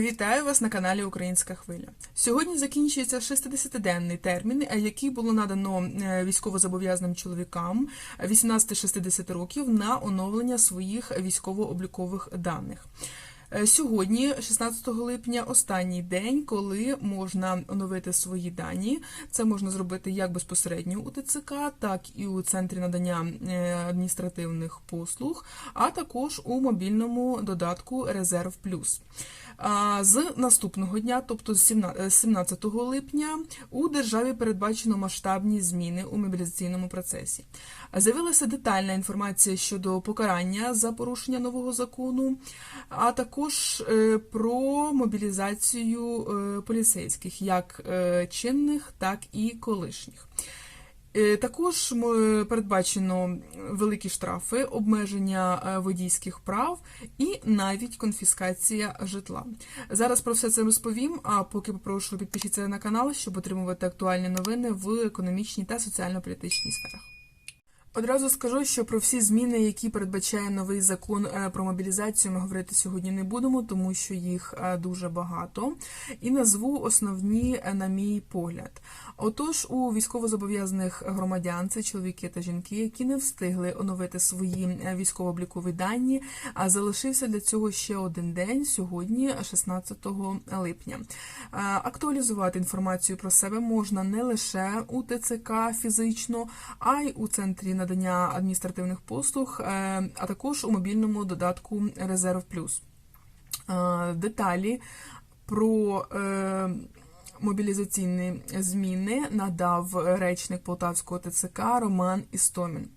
Вітаю вас на каналі Українська Хвиля. Сьогодні закінчується 60-денний термін, е, який було надано е, військовозобов'язаним чоловікам 18-60 років на оновлення своїх військово-облікових даних. Е, Сьогодні, 16 липня, останній день, коли можна оновити свої дані. Це можна зробити як безпосередньо у ТЦК, так і у центрі надання е, адміністративних послуг, а також у мобільному додатку Резерв Плюс. З наступного дня, тобто з 17 липня, у державі передбачено масштабні зміни у мобілізаційному процесі. З'явилася детальна інформація щодо покарання за порушення нового закону, а також е, про мобілізацію е, поліцейських, як е, чинних, так і колишніх. Також передбачено великі штрафи, обмеження водійських прав і навіть конфіскація житла. Зараз про все це розповім. А поки попрошу підпишіться на канал, щоб отримувати актуальні новини в економічній та соціально-політичній сферах. Одразу скажу, що про всі зміни, які передбачає новий закон е, про мобілізацію, ми говорити сьогодні не будемо, тому що їх е, дуже багато. І назву основні, е, на мій погляд. Отож, у військовозобов'язаних громадян, це чоловіки та жінки, які не встигли оновити свої військово-облікові дані, а залишився для цього ще один день сьогодні, 16 липня. Актуалізувати інформацію про себе можна не лише у ТЦК фізично, а й у центрі надання адміністративних послуг, е, а також у мобільному додатку Резерв Плюс. Е, Деталі про е, мобілізаційні зміни надав речник Полтавського ТЦК Роман Істомін.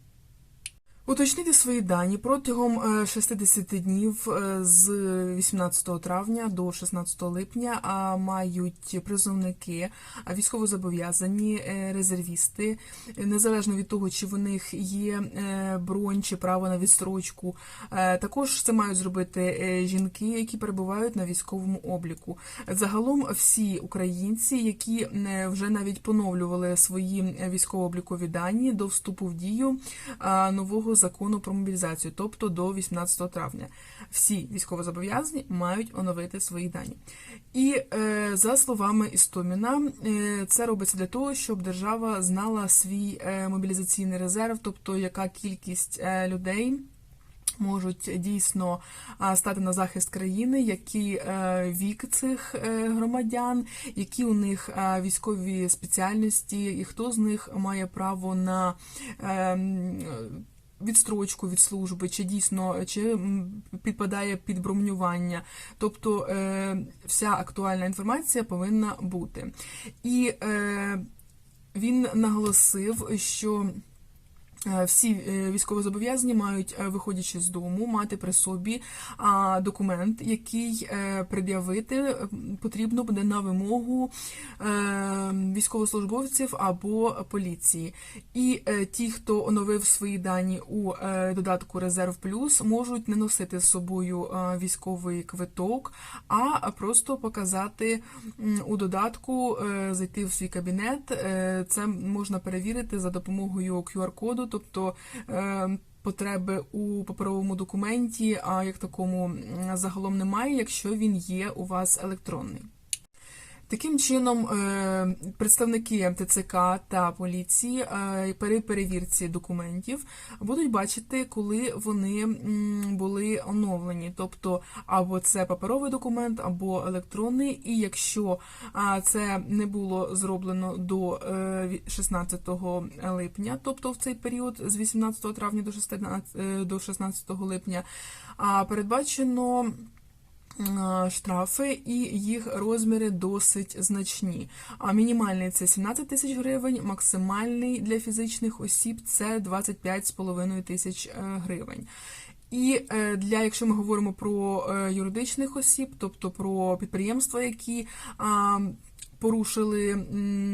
Уточнити свої дані протягом е, 60 днів е, з 18 травня до 16 липня мають призовники, військовозобов'язані е, резервісти, е, незалежно від того, чи в них є е, бронь чи право на відстрочку. Е, Також це мають зробити е, жінки, які перебувають на військовому обліку. Загалом всі українці, які е, вже навіть поновлювали свої е, військово-облікові дані до вступу в дію а, закону про мобілізацію, тобто до 18 травня. Всі військовозобов'язані мають оновити свої дані. І е, за словами Істоміна, е, це робиться для того, щоб держава знала свій е, мобілізаційний резерв, тобто яка кількість е, людей можуть дійсно стати на захист країни, який е, вік цих е, громадян, які у них військові спеціальності, і хто з них має право на е, м, відстрочку від служби, чи дійсно чи підпадає під бронювання. Тобто е, вся актуальна інформація повинна бути. І е, він наголосив, що Всі е, військовозобов'язані мають, е, виходячи з дому, мати при собі документ, який е, пред'явити е, потрібно буде на вимогу е, військовослужбовців або поліції. І е, ті, хто оновив свої дані у е, додатку Резерв Плюс, можуть не носити з собою е, військовий квиток, а просто показати у додатку, е, зайти в свій кабінет. Е, Це можна перевірити за допомогою QR-коду, тобто. е, Потреби у паперовому документі, а як такому загалом немає, якщо він є у вас електронний. Таким чином, е, представники ТЦК та поліції е, при перевірці документів будуть бачити, коли вони були оновлені, тобто або це паперовий документ, або електронний. І якщо це не було зроблено до е, 16 липня, тобто в цей період з 18 травня до 16, е, до 16 липня, передбачено. Штрафи і їх розміри досить значні. А мінімальний це 17 тисяч гривень, максимальний для фізичних осіб це 25,5 тисяч е, гривень. І е, для, якщо ми говоримо про е, юридичних осіб, тобто про підприємства, які порушили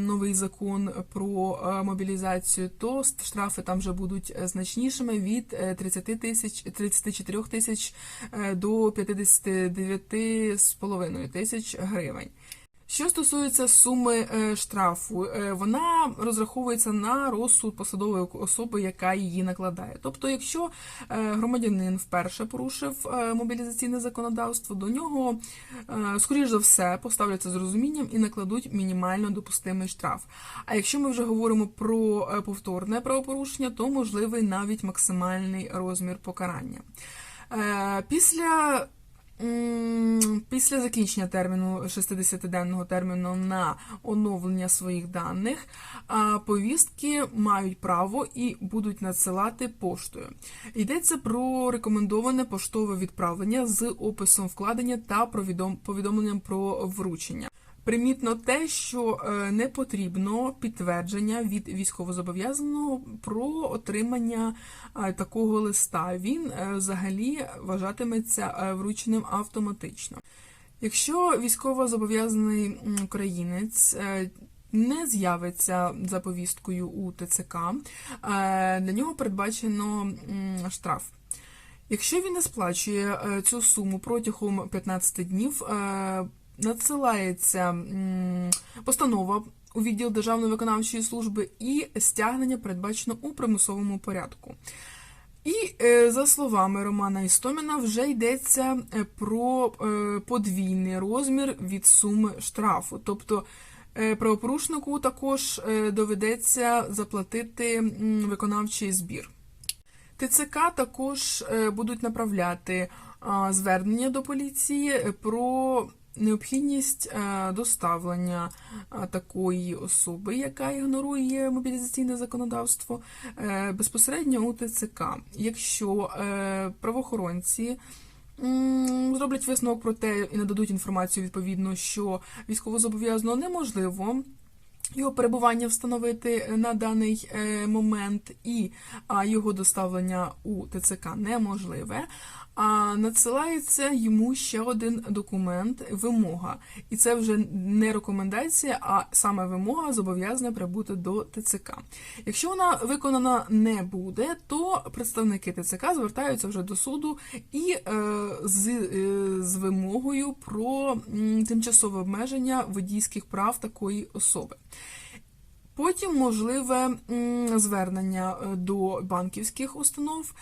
новий закон про е, мобілізацію, то штрафи там вже будуть е, значнішими від е, 30 тисяч 34 тисяч е, до 59,5 тисяч гривень. Що стосується суми е, штрафу, е, вона розраховується на розсуд посадової особи, яка її накладає. Тобто, якщо е, громадянин вперше порушив мобілізаційне законодавство, до нього, скоріш за все, поставляться з розумінням і накладуть мінімально допустимий штраф. А якщо ми вже говоримо про повторне правопорушення, то можливий навіть максимальний розмір покарання. Після Після закінчення терміну 60-денного терміну на оновлення своїх даних повістки мають право і будуть надсилати поштою. Йдеться про рекомендоване поштове відправлення з описом вкладення та повідомленням про вручення. Примітно те, що е, не потрібно підтвердження від військовозобов'язаного про отримання е, такого листа. Він е, взагалі вважатиметься врученим автоматично. Якщо військовозобов'язаний українець не з'явиться за повісткою у ТЦК, для нього передбачено штраф. Якщо він не сплачує цю суму протягом 15 днів, надсилається постанова у відділ Державної виконавчої служби і стягнення передбачено у примусовому порядку. І е, за словами Романа Істоміна, вже йдеться е, про е, подвійний розмір від суми штрафу. Тобто правопорушнику також доведеться заплатити виконавчий збір. ТЦК також будуть направляти звернення до поліції про необхідність е, доставлення такої особи, яка ігнорує мобілізаційне законодавство, е, безпосередньо у ТЦК. Якщо е, правоохоронці зроблять висновок про те і нададуть інформацію відповідно, що військовозобов'язаного неможливо його перебування встановити на даний е, момент і його доставлення у ТЦК неможливе. А надсилається йому ще один документ вимога. І це вже не рекомендація, а саме вимога зобов'язана прибути до ТЦК. Якщо вона виконана не буде, то представники ТЦК звертаються вже до суду і е, з, е, з вимогою про тимчасове обмеження водійських прав такої особи. Потім можливе звернення е, до банківських установ,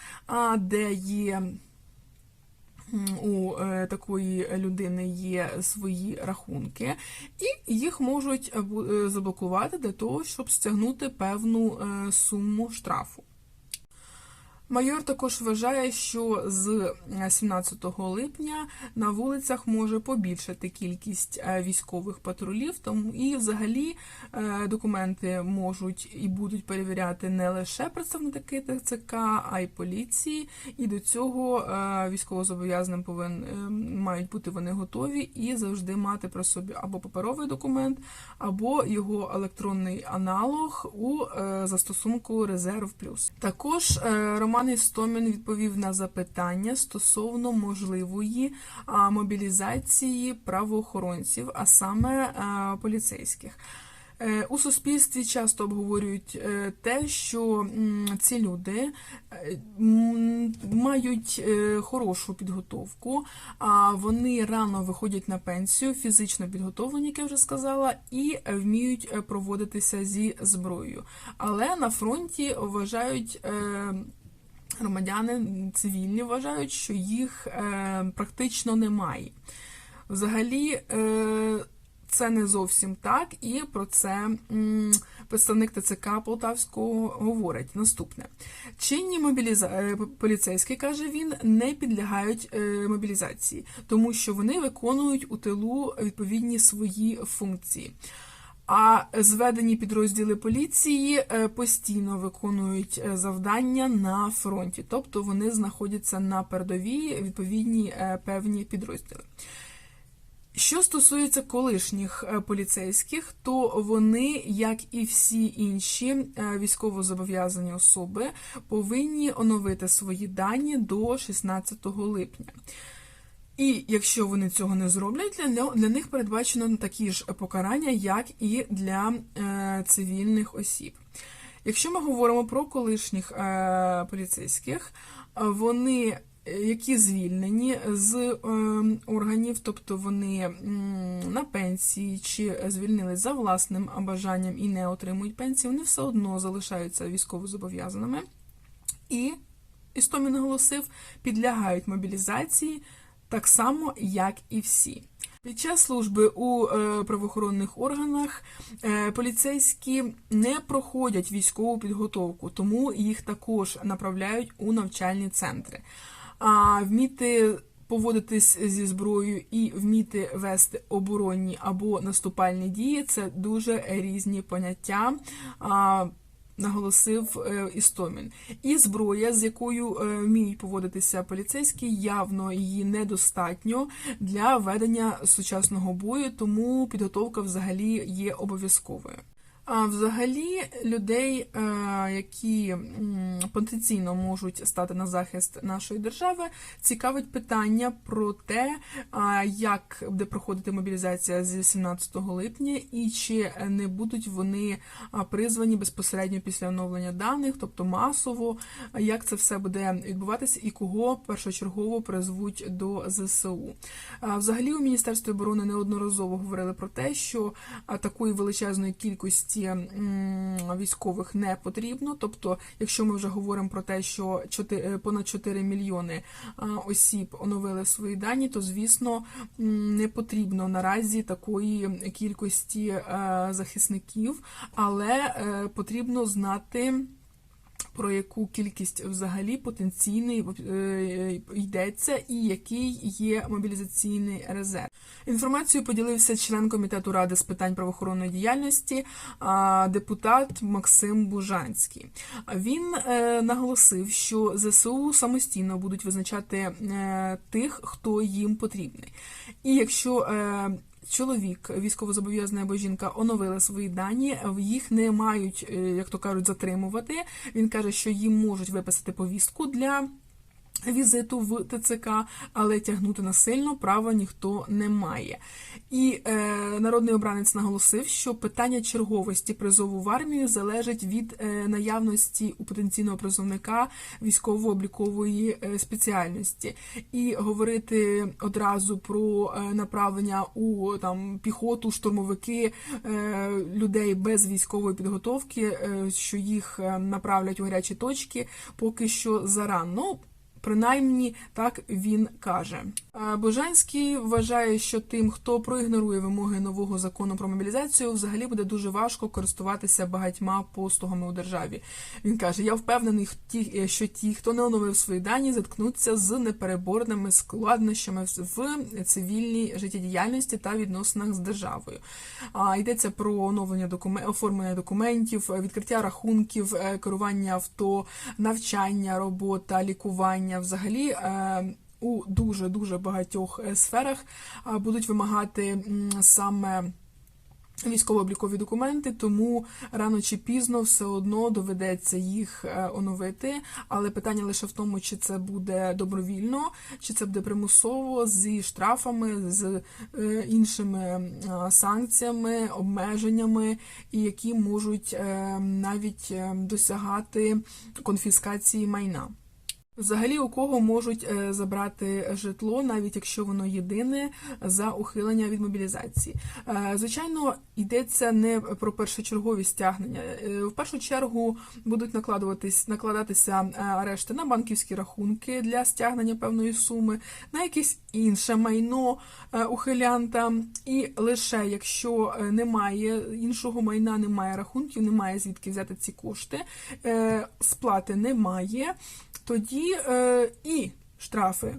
де є у е, такої людини є свої рахунки, і їх можуть е, е, заблокувати для того, щоб стягнути певну суму штрафу. Майор також вважає, що з 17 липня на вулицях може побільшати кількість е, військових патрулів, тому і взагалі е, документи можуть і будуть перевіряти не лише представники ТЦК, а й поліції. І до цього е, військовозобов'язаним повин е, мають бути вони готові і завжди мати при собі або паперовий документ, або його електронний аналог у е, застосунку Резерв Плюс. Також е, Роман Істомін відповів на запитання стосовно можливої мобілізації правоохоронців, а саме поліцейських. Е, У суспільстві часто обговорюють е, те, що ці люди е, мають е, хорошу підготовку, а вони рано виходять на пенсію, фізично підготовлені, як я вже сказала, і вміють е, проводитися зі зброєю. Але на фронті вважають. Громадяни цивільні вважають, що їх е, практично немає. Взагалі, е, це не зовсім так, і про це представник ТЦК Полтавського говорить наступне: чинні мобіліза... е, поліцейські, каже він, не підлягають мобілізації, тому що вони виконують у тилу відповідні свої функції. А зведені підрозділи поліції е, постійно виконують е, завдання на фронті, тобто вони знаходяться на передовій відповідні е, певні підрозділи. Що стосується колишніх поліцейських, то вони, як і всі інші військовозобов'язані особи, повинні оновити свої дані до 16 липня. І якщо вони цього не зроблять, для, для них передбачено такі ж покарання, як і для е, цивільних осіб. Якщо ми говоримо про колишніх е, поліцейських, вони е, які звільнені з е, органів, тобто вони м, на пенсії чи звільнились за власним бажанням і не отримують пенсії, вони все одно залишаються військовозобов'язаними. І Істомін наголосив, підлягають мобілізації так само, як і всі. Під час служби у е, правоохоронних органах е, поліцейські не проходять військову підготовку, тому їх також направляють у навчальні центри. А вміти поводитись зі зброєю і вміти вести оборонні або наступальні дії це дуже різні поняття. Наголосив е, Істомін. І зброя, з якою е, вміють поводитися поліцейські, явно її недостатньо для ведення сучасного бою, тому підготовка взагалі є обов'язковою. Взагалі людей, е, які потенційно можуть стати на захист нашої держави, цікавить питання про те, як буде проходити мобілізація з 17 липня, і чи не будуть вони призвані безпосередньо після оновлення даних, тобто масово, як це все буде відбуватися і кого першочергово призвуть до ЗСУ. Взагалі у Міністерстві оборони неодноразово говорили про те, що такої величезної кількості м, військових не потрібно. Тобто, якщо ми вже говоримо про те, що 4, понад 4 мільйони осіб оновили свої дані, то звісно не потрібно наразі такої кількості е, захисників, але е, потрібно знати. Про яку кількість взагалі потенційний е, йдеться, і який є мобілізаційний резерв. Інформацією поділився член комітету ради з питань правоохоронної діяльності, депутат Максим Бужанський. Він е, наголосив, що ЗСУ самостійно будуть визначати е, тих, хто їм потрібний. І якщо Чоловік, військовозобов'язаний або жінка оновили свої дані, їх не мають, е, як то кажуть, затримувати. Він каже, що їм можуть виписати повістку для візиту в ТЦК, але тягнути насильно права ніхто не має. І е, народний обранець наголосив, що питання черговості призову в армію залежить від е, наявності у потенційного призовника військово-облікової е, спеціальності. І говорити одразу про е, направлення у там піхоту, штурмовики е, людей без військової підготовки, е, що їх е, направлять у гарячі точки, поки що зарано. Принаймні так він каже. Божанський вважає, що тим, хто проігнорує вимоги нового закону про мобілізацію, взагалі буде дуже важко користуватися багатьма послугами у державі. Він каже: Я впевнений, ті- що ті, хто не оновив свої дані, зіткнуться з непереборними складнощами в цивільній життєдіяльності та відносинах з державою. А йдеться про оновлення документів, оформлення документів, відкриття рахунків, е, керування авто, навчання, робота, лікування. Взагалі. У дуже дуже багатьох е, сферах будуть вимагати саме військово-облікові документи, тому рано чи пізно все одно доведеться їх е, оновити. Але питання лише в тому, чи це буде добровільно, чи це буде примусово зі штрафами, з е, іншими санкціями, обмеженнями, і які можуть е, навіть е, досягати конфіскації майна. Взагалі, у кого можуть е, забрати житло, навіть якщо воно єдине за ухилення від мобілізації. Е, Звичайно, йдеться не про першочергові стягнення. Е, В першу чергу будуть накладуватись накладатися арешти на банківські рахунки для стягнення певної суми, на якесь інше майно е, ухилянта, і лише якщо е, немає іншого майна, немає рахунків, немає звідки взяти ці кошти, е, сплати немає тоді і штрафи.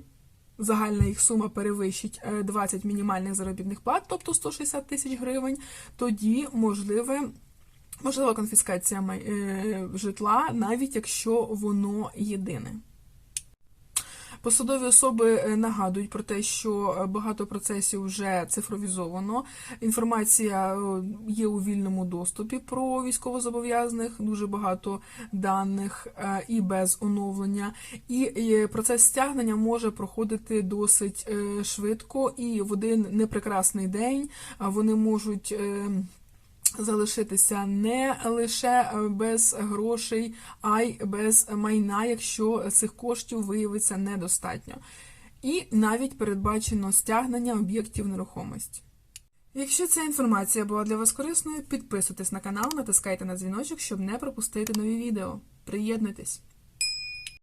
Загальна їх сума перевищить е, 20 мінімальних заробітних плат, тобто 160 тисяч гривень, тоді можливе, можлива конфіскація житла, навіть якщо воно єдине. Посадові особи е, нагадують про те, що е, багато процесів вже цифровізовано. Інформація е, є у вільному доступі про військовозобов'язаних, дуже багато даних і без оновлення. І процес стягнення може проходити досить швидко, і в один непрекрасний день вони можуть. Залишитися не лише е, без грошей, а й без майна, якщо цих коштів виявиться недостатньо. І навіть передбачено стягнення об'єктів нерухомості. Якщо ця інформація була для вас корисною, підписуйтесь на канал, натискайте на дзвіночок, щоб не пропустити нові відео. Приєднуйтесь!